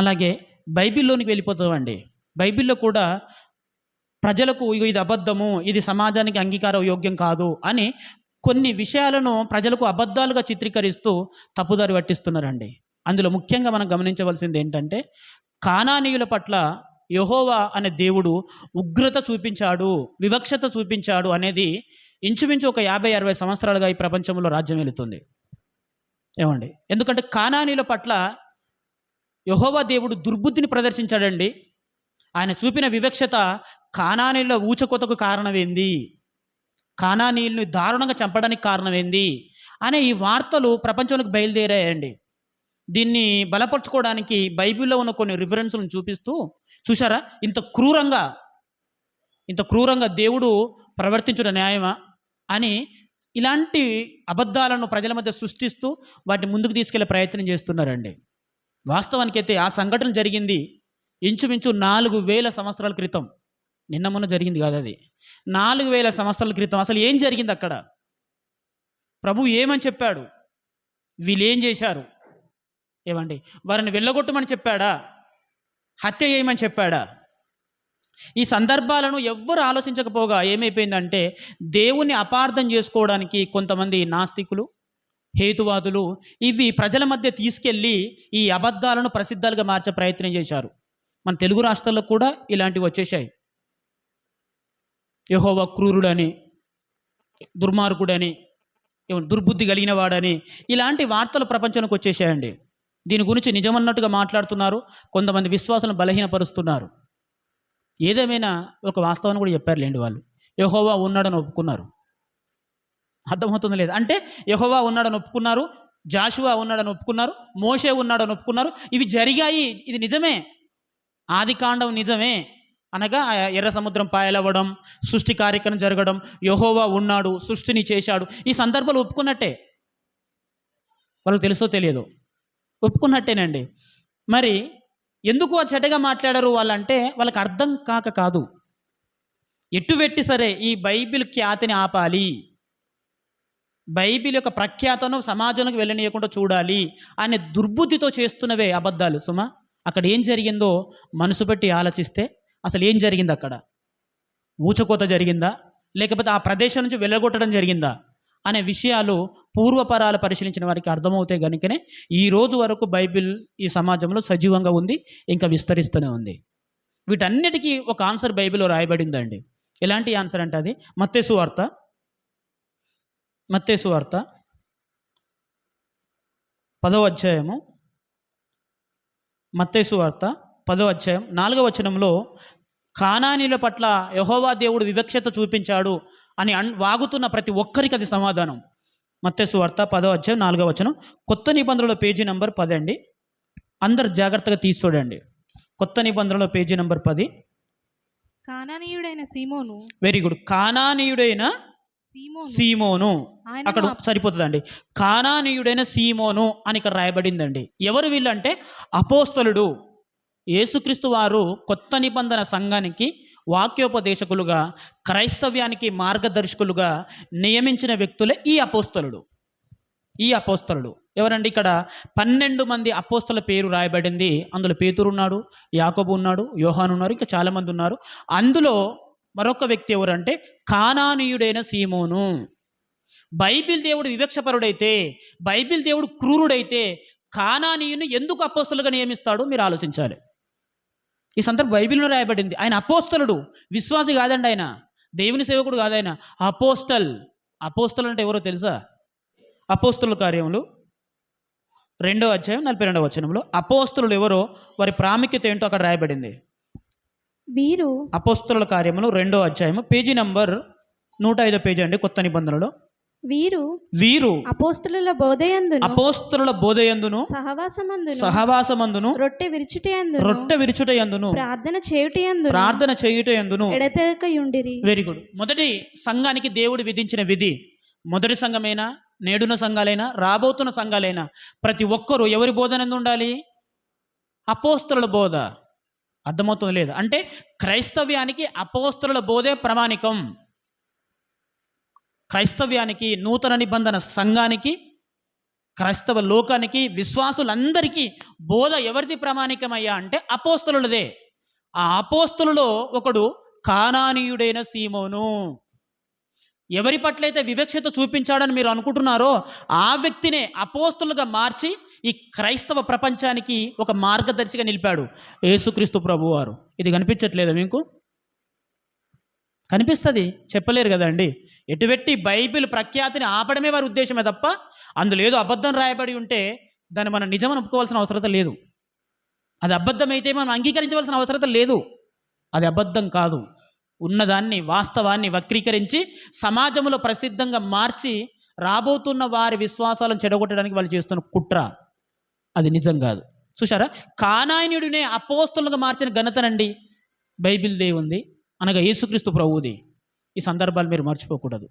అలాగే బైబిల్లోనికి వెళ్ళిపోతామండి. బైబిల్లో కూడా ప్రజలకు ఇగో ఇది అబద్ధము ఇది సమాజానికి అంగీకార యోగ్యం కాదు అని కొన్ని విషయాలను ప్రజలకు అబద్ధాలుగా చిత్రీకరిస్తూ తప్పుదారి పట్టిస్తున్నారండి. అందులో ముఖ్యంగా మనం గమనించవలసింది ఏంటంటే కానానీయుల పట్ల యహోవా అనే దేవుడు ఉగ్రత చూపించాడు వివక్షత చూపించాడు అనేది ఇంచుమించు ఒక యాభై అరవై సంవత్సరాలుగా ఈ ప్రపంచంలో రాజ్యం వెళుతుంది. ఏమండి? ఎందుకంటే కానానీల పట్ల యహోవా దేవుడు దుర్బుద్ధిని ప్రదర్శించాడండి. ఆయన చూపిన వివక్షత కానానీళ్ళ ఊచకోతకు కారణమేంది? కానానీయుల్ని దారుణంగా చంపడానికి కారణమేంది? అనే ఈ వార్తలు ప్రపంచంలోకి బయలుదేరాయండి. దీన్ని బలపరచుకోవడానికి బైబిల్లో ఉన్న కొన్ని రిఫరెన్స్లను చూపిస్తూ చూసారా ఇంత క్రూరంగా ఇంత క్రూరంగా దేవుడు ప్రవర్తించుట న్యాయమా? అని ఇలాంటి అబద్ధాలను ప్రజల మధ్య సృష్టిస్తూ వాటిని ముందుకు తీసుకెళ్ళే ప్రయత్నం చేస్తున్నారండి. వాస్తవానికైతే ఆ సంఘటన జరిగింది ఇంచుమించు నాలుగు వేల సంవత్సరాల క్రితం. నిన్న మొన్న జరిగింది కాదు అది. నాలుగు వేల సంవత్సరాల క్రితం. అసలు ఏం జరిగింది అక్కడ? ప్రభు ఏమని చెప్పాడు? వీళ్ళు ఏం చేశారు? ఏమండి? వారిని వెళ్ళగొట్టమని చెప్పాడా? హత్య చేయమని చెప్పాడా? ఈ సందర్భాలను ఎవ్వరు ఆలోచించకపోగా ఏమైపోయిందంటే దేవుణ్ణి అపార్థం చేసుకోవడానికి కొంతమంది నాస్తికులు హేతువాదులు ఇవి ప్రజల మధ్య తీసుకెళ్ళి ఈ అబద్ధాలను ప్రసిద్ధాలుగా మార్చే ప్రయత్నం చేశారు. మన తెలుగు రాష్ట్రాల్లో కూడా ఇలాంటివి వచ్చేసాయి యహోవ క్రూరుడని దుర్మార్గుడని దుర్బుద్ధి కలిగిన వాడని ఇలాంటి వార్తలు ప్రపంచానికి వచ్చేసాయండి దీని గురించి నిజమన్నట్టుగా మాట్లాడుతున్నారు. కొంతమంది విశ్వాసాలను బలహీనపరుస్తున్నారు. ఏదేమైనా ఒక వాస్తవాన్ని కూడా చెప్పారులేండి వాళ్ళు. యహోవా ఉన్నాడని ఒప్పుకున్నారు. అర్థమవుతుంది లేదు అంటే యహోవా ఉన్నాడని ఒప్పుకున్నారు జాషువా ఉన్నాడని ఒప్పుకున్నారు మోషే ఉన్నాడని ఒప్పుకున్నారు. ఇవి జరిగాయి. ఇది నిజమే. ఆది కాండం నిజమే. అనగా ఎర్ర సముద్రం పాయలవ్వడం సృష్టి కార్యక్రమం జరగడం యహోవా ఉన్నాడు సృష్టిని చేశాడు. ఈ సందర్భాలు ఒప్పుకున్నట్టే. వాళ్ళకి తెలుసో తెలియదు. ఒప్పుకున్నట్టేనండి. మరి ఎందుకు ఆ చెడ్డగా మాట్లాడారు వాళ్ళంటే వాళ్ళకి అర్థం కాక కాదు. ఎటు పెట్టి సరే ఈ బైబిల్ ఖ్యాతిని ఆపాలి. బైబిల్ యొక్క ప్రఖ్యాతను సమాజంలోకి వెళ్ళనీయకుండా చూడాలి అనే దుర్బుద్ధితో చేస్తున్నవే అబద్ధాలు. సుమ అక్కడ ఏం జరిగిందో మనసు పెట్టి ఆలోచిస్తే అసలు ఏం జరిగింది అక్కడ? ఊచకోత జరిగిందా? లేకపోతే ఆ ప్రదేశం నుంచి వెళ్ళగొట్టడం జరిగిందా? అనే విషయాలు పూర్వపరాలు పరిశీలించిన వారికి అర్థమవుతాయి కనుకనే ఈ రోజు వరకు బైబిల్ ఈ సమాజంలో సజీవంగా ఉంది ఇంకా విస్తరిస్తూనే ఉంది. వీటన్నిటికీ ఒక ఆన్సర్ బైబిల్లో రాయబడిందండి. ఎలాంటి ఆన్సర్ అంటే అది? మత్తేసు వార్త మత్తేసు వార్త పదో అధ్యాయము. మత్తేసు వార్త పదో అధ్యాయం నాలుగవ వచనంలో కానానీల పట్ల యహోవా దేవుడు వివక్షత చూపించాడు అని అన్ వాగుతున్న ప్రతి ఒక్కరికి అది సమాధానం. మత్తేసు వార్త పదో అధ్యాయం నాలుగవ వచనం. కొత్త నిబంధనలో పేజీ నెంబర్ పది అండి. అందరు జాగ్రత్తగా తీసి చూడండి. కొత్త నిబంధనలో పేజీ నెంబర్ పది. కానానీయుడైన సీమోను వెరీ గుడ్. కానానీయుడైన సీమోను. అక్కడ సరిపోతుందండి. కానానీయుడైన సీమోను అని ఇక్కడ రాయబడిందండి. ఎవరు వీళ్ళంటే? అపోస్తలుడు. యేసుక్రీస్తు వారు కొత్త నిబంధన సంఘానికి వాక్యోపదేశకులుగా క్రైస్తవ్యానికి మార్గదర్శకులుగా నియమించిన వ్యక్తులే ఈ అపోస్తలుడు. ఈ అపోస్తలుడు. ఎవరండి ఇక్కడ? పన్నెండు మంది అపోస్తల పేరు రాయబడింది. అందులో పేతురు ఉన్నాడు యాకోబు ఉన్నాడు యోహాను ఉన్నారు ఇంకా చాలామంది ఉన్నారు. అందులో మరొక వ్యక్తి ఎవరంటే కానానీయుడైన సీమోను. బైబిల్ దేవుడు వివక్షపరుడైతే బైబిల్ దేవుడు క్రూరుడైతే కానానీయుని ఎందుకు అపోస్తలుగా నియమిస్తాడు మీరు ఆలోచించాలి. ఈ సందర్భం బైబిల్లో రాయబడింది. ఆయన అపోస్తలుడు. విశ్వాసి కాదండి ఆయన. దేవుని సేవకుడు కాదాయన. అపోస్తల్ అపోస్తలు అంటే ఎవరో తెలుసా? అపోస్తల కార్యములు. రెండో అధ్యాయం నలభై రెండవ వచనంలో అపోస్తలు ఎవరో వారి ప్రాముఖ్యత ఏంటో అక్కడ రాయబడింది. వీరు అపోస్తల కార్యములు రెండో అధ్యాయము పేజీ నంబర్ నూట ఐదో పేజీ అండి కొత్త నిబంధనలో. వీరు వీరు అపోస్తుల బోధయందును అపోస్తలుల బోధయందును సహవాసమందును సహవాసమందును రొట్టె విరుచుటయందును రొట్టె విరుచుటయందును ప్రార్థన చేయుటయందును ప్రార్థన చేయుటయందును. ఎడతెగకయుండిరి వెరీ గుడ్. మొదటి సంఘానికి దేవుడు విధించిన విధి మొదటి సంఘమైనా నేడున్న సంఘాలైనా రాబోతున్న సంఘాలైనా? ప్రతి ఒక్కరూ ఎవరి బోధన ఎందు ఉండాలి అపోస్తలుల బోధ. అర్థమవుతుంది లేదు. అంటే క్రైస్తవ్యానికి అపోస్తుల బోధే ప్రామాణికం. క్రైస్తవ్యానికి నూతన నిబంధన సంఘానికి క్రైస్తవ లోకానికి విశ్వాసులందరికీ బోధ ఎవరిది ప్రామాణికమయ్యా అంటే అపోస్తులదే ఆ అపోస్తులలో ఒకడు కానానీయుడైన సీమోను. ఎవరి పట్లయితే వివక్షత చూపించాడని మీరు అనుకుంటున్నారో ఆ వ్యక్తినే అపోస్తులుగా మార్చి ఈ క్రైస్తవ ప్రపంచానికి ఒక మార్గదర్శిగా నిలిపాడు యేసుక్రీస్తు ప్రభువారు. ఇది కనిపించట్లేదా మీకు? కనిపిస్తుంది. చెప్పలేరు కదండి ఎటువెట్టి బైబిల్ ప్రఖ్యాతిని ఆపడమే వారి ఉద్దేశమే తప్ప అందులో ఏదో అబద్ధం రాయబడి ఉంటే దాన్ని మనం నిజమని ఒప్పుకోవాల్సిన అవసరత లేదు. అది అబద్ధమైతే మనం అంగీకరించవలసిన అవసరత లేదు. అది అబద్ధం కాదు. ఉన్నదాన్ని వాస్తవాన్ని వక్రీకరించి సమాజంలో ప్రసిద్ధంగా మార్చి రాబోతున్న వారి విశ్వాసాలను చెడగొట్టడానికి వాళ్ళు చేస్తున్న కుట్ర. అది నిజం కాదు. చూసారా కానాయనుడినే అపోస్తులుగా మార్చిన ఘనతనండి బైబిల్ ఉంది అనగా యేసుక్రీస్తు ప్రభువుది. ఈ సందర్భాలు మీరు మర్చిపోకూడదు.